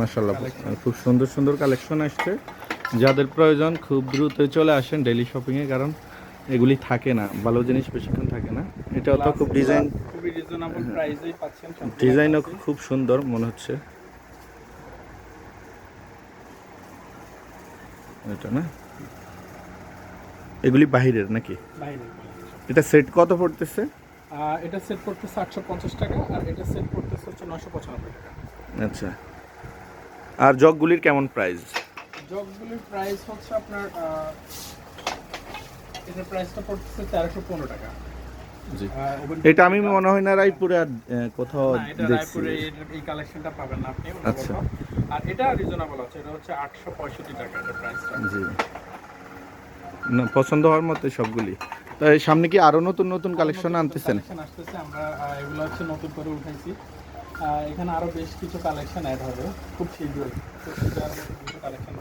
মাসাল্লাহ খুব সুন্দর সুন্দর কালেকশন আসছে। যাদের প্রয়োজন খুব দ্রুত চলে আসেন ডেইলি শপিংয়ে কারণ এগুলি থাকে না ভালো জিনিস বেশিক্ষণ থাকে না। এটাও তো খুব ডিজাইন ডিজাইনও খুব সুন্দর মনে হচ্ছে। এটা না? এগুলি বাহিরের নাকি? এটা সেট কত পড়তেছে? এটা সেট করতেছে আটশো পঞ্চাশ টাকা আর এটা সেট করতেছে হচ্ছে নশো পঁচানব্বই টাকা। আচ্ছা। আর জগগুলির কেমন প্রাইস জগগুলির প্রাইস হচ্ছে আপনার এটার প্রাইসটা পড়তেছে তেরোশো পনেরো টাকা। জি। এটা আমি মনে হয় না রায়পুরে আর কোথাও দেখছি। রায়পুরে এই কালেকশনটা পাবেন না আপনি আচ্ছা। আর এটা রিজনেবল আছে এটা হচ্ছে আটশো পঁয়ষট্টি টাকা এটা প্রাইসটা জি। না পছন্দ হওয়ার মতো সবগুলি। তাই সামনে কি আরও নতুন নতুন কালেকশন আনতেছেন? কালেকশন আসতেছে আমরা এগুলো হচ্ছে নতুন করে উঠাইছি। এখানে আরও বেশ কিছু কালেকশন অ্যাড হবে। খুব শীঘ্রই। খুব শীঘ্রই কিছু কিছু কালেকশন